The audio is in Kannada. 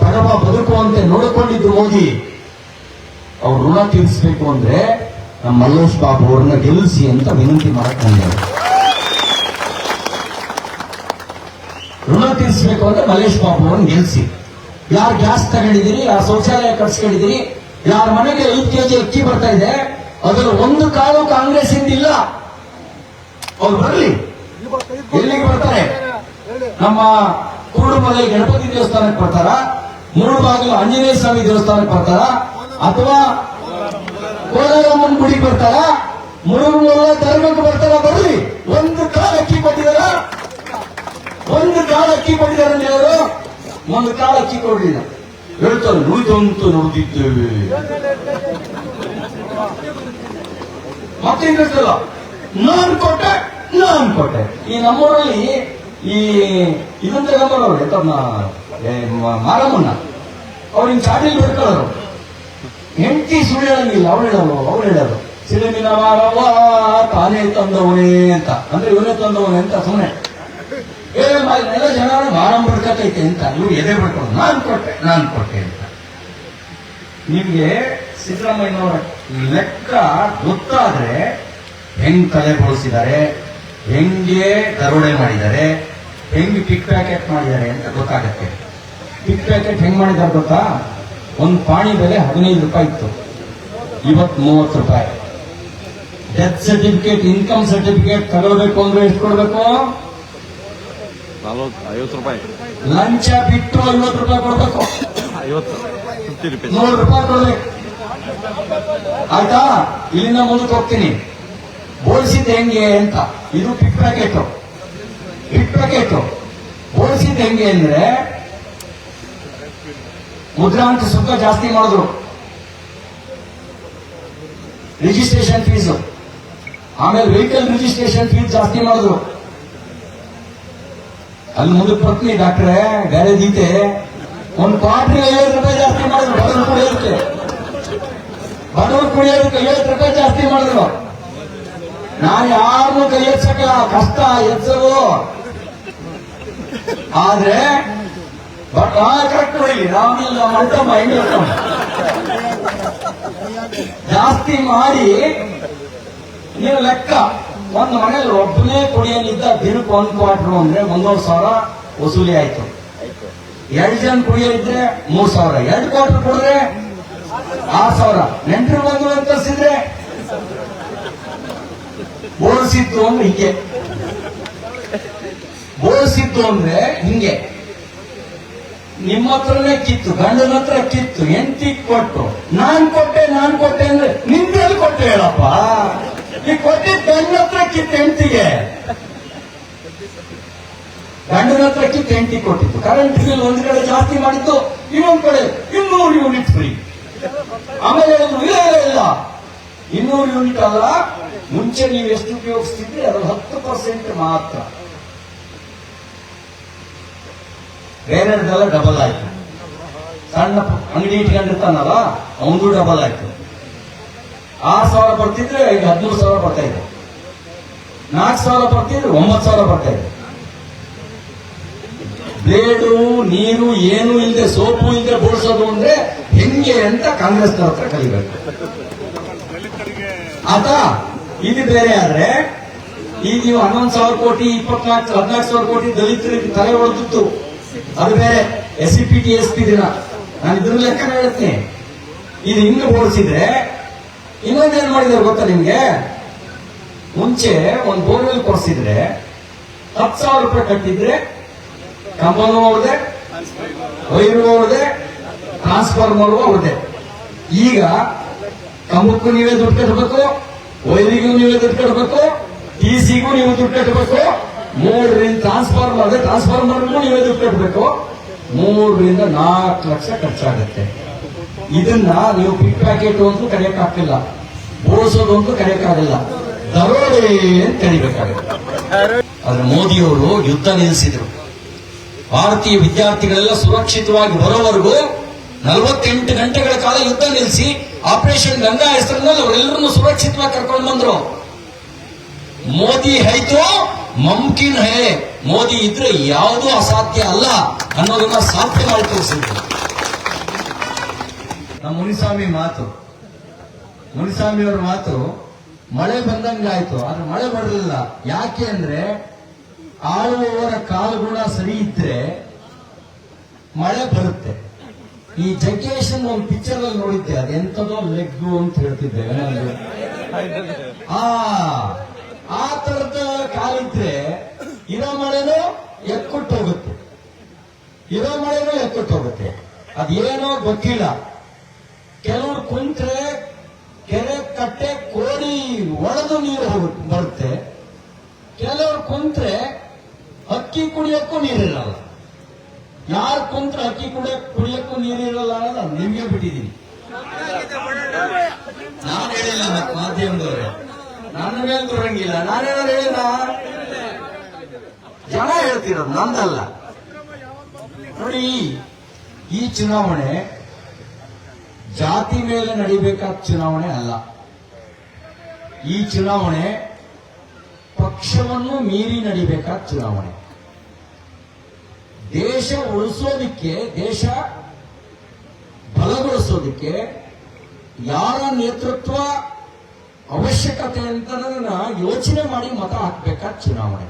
ಬಡವ ಬದುಕುವಂತೆ ನೋಡಿಕೊಂಡಿದ್ದು ಮೋದಿ, ಅವ್ರ ಋಣ ತೀರಿಸಬೇಕು ಅಂದ್ರೆ ನಮ್ಮ ಮಲ್ಲೇಶ್ ಬಾಬು ಅವ್ರನ್ನ ಗೆಲ್ಲಿಸಿ ಅಂತ ವಿನಂತಿ ಮಾಡಕ್ ಋಣ ತೀರಿಸಬೇಕು ಅಂದ್ರೆ ಮಲ್ಲೇಶ್ ಬಾಬು ಅವ್ರನ್ನ ಗೆಲ್ಲಿಸಿ. ಯಾರು ಗ್ಯಾಸ್ ತಗೊಂಡಿದ್ದೀರಿ, ಯಾರು ಶೌಚಾಲಯ ಕಟ್ಸ್ಕೊಂಡಿದ್ದೀರಿ, ಯಾರ ಮನೆಗೆ ಐದು ಕೆಜಿ ಅಕ್ಕಿ ಬರ್ತಾ ಇದೆ ಅದರ ಒಂದು ಕಾಲು ಕಾಂಗ್ರೆಸ್ ಇಂದಿಲ್ಲ ಅವ್ರು ಬರಲಿ. ಎಲ್ಲಿಗೆ ಬರ್ತಾರೆ? ನಮ್ಮ ಕುರುಡುಮಲೈ ಗಣಪತಿ ದೇವಸ್ಥಾನಕ್ಕೆ ಬರ್ತಾರ? ಮೂಡುಬಾಗಿಲು ಆಂಜನೇಯ ಸ್ವಾಮಿ ದೇವಸ್ಥಾನಕ್ಕೆ ಬರ್ತಾರ ಅಥವಾ ಕೋಲಾರಮ್ಮನ ಗುಡಿಗೆ ಬರ್ತಾರ ಮುಳುಗುಮಲ ಧರ್ಮಕ್ಕೆ ಬರ್ತಾರ ಬರಲಿ. ಒಂದು ಕಾಲ ಅಕ್ಕಿ ಕೊಟ್ಟಿದಾರ ಒಂದು ಕಾಲ ಅಕ್ಕಿ ಕೊಟ್ಟಿದಾರ ಅವರು ಒಂದು ಕಾಲ ಅಕ್ಕಿ ಕೊಡಲಿಲ್ಲ. ಹೇಳ್ತಾರೆ ನುಡಿದಂತೂ ನುಡಿದಿದ್ದೇವೆ ಮತ್ತೆ ಹೇಳ್ತಲ್ಲ ನಾನ್ ಕೊಟ್ಟೆ ನಾನ್ ಕೊಟ್ಟೆ. ಈ ನಮ್ಮೂರಲ್ಲಿ ಈ ಇದನ್ನ ತಗೊಂಬರೋರು ಮಾರಮ್ಮನ್ನ ಅವ್ರಿನ ಚಾಟಿಲ್ ಬಿಡ್ಕೊಳ್ಳೋರು ಹೆಂಡತಿ ಸುಳ್ಳು ಅವಳು ಹೇಳೋರು ಅವ್ರು ಹೇಳೋರು ಸಿಲಿಮಿನ ಮಾರವ್ವ, ತಾನೇ ತಂದವನೇ ಅಂತ. ಅಂದ್ರೆ ಇವನೇ ತಂದವನೇ ಅಂತ ಸುಮ್ಮನೆ ಎಲ್ಲ ಜನ ಮಾರಮ್ಮ ಬಿಡ್ಕತೈತೆ ಅಂತ. ಇವ್ರು ಎದೆ ಬಿಡ್ಕೊಂಡು ನಾನ್ ಕೊಟ್ಟೆ ನಾನ್ ಕೊಟ್ಟೆ ಅಂತ. ನಿಮ್ಗೆ ಸಿದ್ದರಾಮಯ್ಯನವರ ಲೆಕ್ಕ ಗೊತ್ತಾದ್ರೆ ಹೆಂಗ್ ತಲೆ ಬಳಸಿದ್ದಾರೆ, ಹೆಂಗೆ ದರೋಡೆ ಮಾಡಿದ್ದಾರೆ, ಹೆಂಗ್ ಪಿಕ್ ಪ್ಯಾಕೆಟ್ ಮಾಡಿದ್ದಾರೆ ಅಂತ ಗೊತ್ತಾಗತ್ತೆ. ಪಿಕ್ ಪ್ಯಾಕೆಟ್ ಹೆಂಗ್ ಮಾಡಿದ್ದಾರೆ ಗೊತ್ತಾ? ಒಂದು ಪಾಣಿ ಬೆಲೆ ಹದಿನೈದು ರೂಪಾಯಿ ಇತ್ತು. ಇವತ್ ಮೂವತ್ತು ರೂಪಾಯಿ. ಡೆತ್ ಸರ್ಟಿಫಿಕೇಟ್ ಇನ್ಕಮ್ ಸರ್ಟಿಫಿಕೇಟ್ ತಗೋಬೇಕು ಅಂದ್ರೆ ಎಷ್ಟು ಕೊಡ್ಬೇಕು? ಐವತ್ತು ರೂಪಾಯಿ. ಲಂಚ ಬಿಟ್ಟು ಐವತ್ತು ರೂಪಾಯಿ ಕೊಡ್ಬೇಕು. ಐವತ್ತು ಫಿಫ್ಟಿ ರುಪೀಸ್ ನೂರು ರೂಪಾಯಿ ಕೊಡ್ಬೇಕು ಆಯ್ತಾ? ಇಲ್ಲಿಂದ ಮುಂದಕ್ಕೆ ಹೋಗ್ತೀನಿ. ಬೋಳಿಸಿದ್ದು ಹೆಂಗೆ ಅಂತ. ಇದು ಪಿಕ್ ಪ್ಯಾಕೆಟ್. Pickpocket. ಬೋಳಿಸಿದ್ದು ಹೆಂಗೆ ಅಂದ್ರೆ ಮುದ್ರಾಂಕ ಸುಂಕ ಜಾಸ್ತಿ ಮಾಡಿದ್ರು. ರಿಜಿಸ್ಟ್ರೇಷನ್ ಫೀಸ್ ಆಮೇಲೆ ವೆಹಿಕಲ್ ರಿಜಿಸ್ಟ್ರೇಷನ್ ಫೀಸ್ ಜಾಸ್ತಿ ಮಾಡಿದ್ರು. ಅಲ್ಲಿ ಮುಂದೆ ಪತ್ನಿ ಡಾಕ್ಟ್ರೆ ಬೇರೆ ಗೀತೆ. ಒಂದು ಪಾಟ್ರಿ ಐವತ್ತು ರೂಪಾಯಿ ಜಾಸ್ತಿ ಮಾಡಿದ್ರು, ಬಡವರು ಕುಡಿಯೋದಕ್ಕೆ. ಬಡವರು ಕುಡಿಯೋದಕ್ಕೆ ಐವತ್ತು ರೂಪಾಯಿ ಜಾಸ್ತಿ ಮಾಡಿದ್ರು. ನಾನು ಯಾರನ್ನೂ ಕೈ ಎತ್ಸಕ್ಕ ಕಷ್ಟ ಎತ್ಸೋ ಆದ್ರೆ ಜಾಸ್ತಿ ಮಾಡಿ ನೀವು ಲೆಕ್ಕ, ಒಂದು ಮನೇಲಿ ಒಬ್ಬನೇ ಕುಡಿಯಲಿದ್ದ ದಿನಕ್ಕೆ ಒಂದು ಕ್ವಾರ್ಟರ್ ಅಂದ್ರೆ ಒಂದೂವರೆ ಸಾವಿರ ವಸೂಲಿ ಆಯ್ತು. ಎರಡು ಜನ ಕುಡಿಯಲಿದ್ರೆ ಮೂರ್ ಸಾವಿರ, ಎರಡು ಕ್ವಾರ್ಟರ್ ಕೊಡ್ರೆ ಆರು ಸಾವಿರ. ನೆಂಟರು ಬಂದು ತರಿಸಿದ್ರೆ ಬೋಳಿಸಿದ್ದು ಅಂದ್ರೆ ಹಿಂಗೆ. ಬೋಳಿಸಿದ್ದು ಅಂದ್ರೆ ಹಿಂಗೆ. ನಿಮ್ಮ ಹತ್ರನೇ ಕಿತ್ತು, ಗಂಡನ ಹತ್ರ ಕಿತ್ತು ಎಂಟಿ ಕೊಟ್ಟು, ನಾನ್ ಕೊಟ್ಟೆ ನಾನ್ ಕೊಟ್ಟೆ ಅಂದ್ರೆ ನಿಂದೆಲ್ಲಿ ಕೊಟ್ಟೆ ಹೇಳಪ್ಪ? ಈ ಕೊಟ್ಟಿದ್ ಗಂಡನ ಹತ್ರ ಕಿತ್ತು ಎಂತಿಗೆ ಗಂಡನ ಹತ್ರ ಕಿತ್ತು ಎಂಟಿ ಕೊಟ್ಟಿತ್ತು ಕರೆಂಟ್ ಬಿಲ್ ಒಂದ್ ಕಡೆ ಜಾಸ್ತಿ ಮಾಡಿತ್ತು ಇನ್ನೊಂದ್ ಕಡೆ ಇನ್ನೂರು ಯೂನಿಟ್ ಫ್ರೀ ಆಮೇಲೆ ಹೇಳಿದ್ರು, ಇಲ್ಲ ಇಲ್ಲ ಇಲ್ಲ. ಇನ್ನೂರು ಯೂನಿಟ್ ಅಲ್ಲ, ಮುಂಚೆ ನೀವು ಎಷ್ಟು ಉಪಯೋಗಿಸ್ತಿದ್ರಿ ಅದ್ರ ಹತ್ತು ಪರ್ಸೆಂಟ್ ಮಾತ್ರ. ಬೇರೆದೆಲ್ಲ ಡಬಲ್ ಆಯ್ತು. ಸಣ್ಣ ಅಂಗಡಿ ಇಟ್ಕೊಂಡಿರ್ತಾನಲ್ಲ ಅವನದು ಡಬಲ್ ಆಯ್ತು. ಆರು ಸಾವಿರ ಬರ್ತಿದ್ರೆ ಈಗ ಹದಿಮೂರು ಸಾವಿರ ಬರ್ತಾ ಇದೆ. ನಾಲ್ಕು ಸಾವಿರ ಬರ್ತಿದ್ರೆ ಒಂಬತ್ತು ಸಾವಿರ ಬರ್ತಾ ಇದೆ. ಬ್ಲೇಡು ನೀರು, ಏನು ಇಲ್ಲದೆ ಸೋಪು ಇಲ್ಲದೆ ಬೋಳ್ಸೋದು ಅಂದ್ರೆ ಹೆಂಗೆ ಅಂತ ಕಾಂಗ್ರೆಸ್ ಹತ್ರ ಕಲಿಬೇಕು. ಆತ ಇದು ಬೇರೆ ಆದ್ರೆ ಈಗ ನೀವು ಹನ್ನೊಂದು ಸಾವಿರ ಕೋಟಿ, ಇಪ್ಪತ್ನಾಲ್ಕು, ಹದಿನಾಲ್ಕು ಸಾವಿರ ಕೋಟಿ ದಲಿತರಿಗೆ ತಲೆ ಹೊಡೆದಿತ್ತು ಅದು ಬೇರೆ S C P T S P ದಿನ. ನಾನು ಇದ್ರ ಲೆಕ್ಕ ಹೇಳ್ತೀನಿ ಇದು ಹಿಂಗೆ ಹೋಲಿಸಿದ್ರೆ ಇನ್ನೊಂದೇನ್ ಮಾಡಿದಾರೆ ಗೊತ್ತಾ ನಿಮ್ಗೆ? ಮುಂಚೆ ಒಂದು ಬೋರ್ವೆಲ್ ಕೊಡಿಸಿದ್ರೆ, ಹತ್ತು ಸಾವಿರ ರೂಪಾಯಿ ಕಟ್ಟಿದ್ರೆ, ಕಂಬನೂ ಅವ್ರದೆ ವೈರು ಅವ್ರದೆ ಟ್ರಾನ್ಸ್ಫಾರ್ಮರ್ ಅವ್ರದೆ ಈಗ ಕಂಬಕ್ಕೂ ನೀವೇ ದುಡ್ಡು ಕಟ್ಟಬೇಕು ವೈರಿಗೂ ನೀವೇ ದುಡ್ಡು ಕಟ್ಟಬೇಕು ಟಿ ಸಿಗೂ ನೀವು ದುಡ್ಡು ಕಟ್ಟಬೇಕು ಮೂರರಿಂದ ಟ್ರಾನ್ಸ್ಫಾರ್ಮರ್ ಅದೇ ಟ್ರಾನ್ಸ್ಫಾರ್ಮರ್ಗೂ ನೀವೇ ದುಡ್ಡು ಕಟ್ಟಬೇಕು ಮೂರರಿಂದ ನಾಲ್ಕು ಲಕ್ಷ ಖರ್ಚಾಗುತ್ತೆ. ಇದನ್ನ ನೀವು ಪಿಕ್ ಪ್ಯಾಕೆಟ್ ಅಂತೂ ಕರೆಯಕ್ಕಾಗ್ತಿಲ್ಲ ಬೋಳ್ಸೋದು ಅಂತೂ ಕರೆಯಕ್ಕಾಗಲ್ಲ ದರೋಡೆ ಅಂತ ಕರಿಬೇಕಾಗುತ್ತೆ. ಆದ್ರೆ ಮೋದಿಯವರು ಯುದ್ಧ ನಿಲ್ಲಿಸಿದ್ರು. ಭಾರತೀಯ ವಿದ್ಯಾರ್ಥಿಗಳೆಲ್ಲ ಸುರಕ್ಷಿತವಾಗಿ ಬರೋವರೆಗೂ ನಲವತ್ತೆಂಟು ಗಂಟೆಗಳ ಕಾಲ ಯುದ್ಧ ನಿಲ್ಲಿಸಿ ಆಪರೇಷನ್ ಗಂಗಾ ಹೆಸರಿನಲ್ಲಿ ಅವರೆಲ್ಲರನ್ನು ಸುರಕ್ಷಿತವಾಗಿ ಕರ್ಕೊಂಡು ಬಂದ್ರು. ಮೋದಿ ಹೈತೋ ಮಮ್ಕಿನ್ ಹೇ. ಮೋದಿ ಇದ್ರೆ ಯಾವುದೂ ಅಸಾಧ್ಯ ಅಲ್ಲ ಅನ್ನೋದನ್ನ ಸಾಧ್ಯ ಮಾಡಿ ತೋರಿಸಿದ್ರು. ನಮ್ಮ ಮುನಿಸ್ವಾಮಿ ಮಾತು ಮುನಿಸ್ವಾಮಿ ಅವ್ರ ಮಾತು ಮಳೆ ಬಂದಂಗಾಯ್ತು ಆದ್ರೆ ಮಳೆ ಬರಲಿಲ್ಲ. ಯಾಕೆ ಅಂದ್ರೆ ಆಳುವವರ ಕಾಲುಗುಣ ಸರಿ ಇದ್ರೆ ಮಳೆ ಬರುತ್ತೆ. ಈ ಜಗ್ಗೇಶನ್ ಒಂದು ಪಿಕ್ಚರ್ ಅಲ್ಲಿ ನೋಡಿದ್ದೆ ಅದೆಂತದೋ ಲೆಗ್ಗು ಅಂತ ಹೇಳ್ತಿದ್ದೆ. ಆ ಆ ತರದ ಕಾಲಿದ್ರೆ ಇರೋ ಮಳೆನೂ ಎಕ್ಕುಟ್ಟು ಹೋಗುತ್ತೆ. ಇರೋ ಮಳೆನೂ ಎಕ್ಕುಟ್ಟು ಹೋಗುತ್ತೆ. ಅದೇನೋ ಗೊತ್ತಿಲ್ಲ. ಕೆಲವರು ಕುಂತ್ರೆ ಕೆರೆ ಕಟ್ಟೆ ಕೋಡಿ ಒಡೆದು ನೀರು ಹೋಗುತ್ತೆ ಬರುತ್ತೆ. ಕೆಲವರು ಕುಂತ್ರೆ ಅಕ್ಕಿ ಕುಡಿಯೋಕ್ಕೂ ನೀರಿರಲ್ಲ. ಯಾರು ಕುಂತ್ರೆ ಅಕ್ಕಿ ಕುಡಿಯ, ಕುಡಿಯೋಕ್ಕೂ ನೀರಿರಲ್ಲ ಅನ್ನೋದು ನಿಮಗೆ ಬಿಟ್ಟಿದ್ದೀನಿ. ನಾನು ಹೇಳಿಲ್ಲ ಮಾಧ್ಯಮದವ್ರೆ. ನನ್ನ ಮೇಲೆ ನಾನೇನಾದ್ರು ಹೇಳಿಲ್ಲ ಜನ ಹೇಳ್ತಿರೋದು ನಂದಲ್ಲ ನೋಡಿ, ಈ ಚುನಾವಣೆ ಜಾತಿ ಮೇಲೆ ನಡಿಬೇಕಾದ ಚುನಾವಣೆ ಅಲ್ಲ. ಈ ಚುನಾವಣೆ ಪಕ್ಷವನ್ನು ಮೀರಿ ನಡಿಬೇಕಾದ ಚುನಾವಣೆ. ದೇಶ ಉಳಿಸೋದಿಕ್ಕೆ, ದೇಶ ಬಲಗೊಳಿಸೋದಿಕ್ಕೆ ಯಾರ ನೇತೃತ್ವ ಅವಶ್ಯಕತೆ ಅಂತ ಯೋಚನೆ ಮಾಡಿ ಮತ ಹಾಕ್ಬೇಕಾದ ಚುನಾವಣೆ?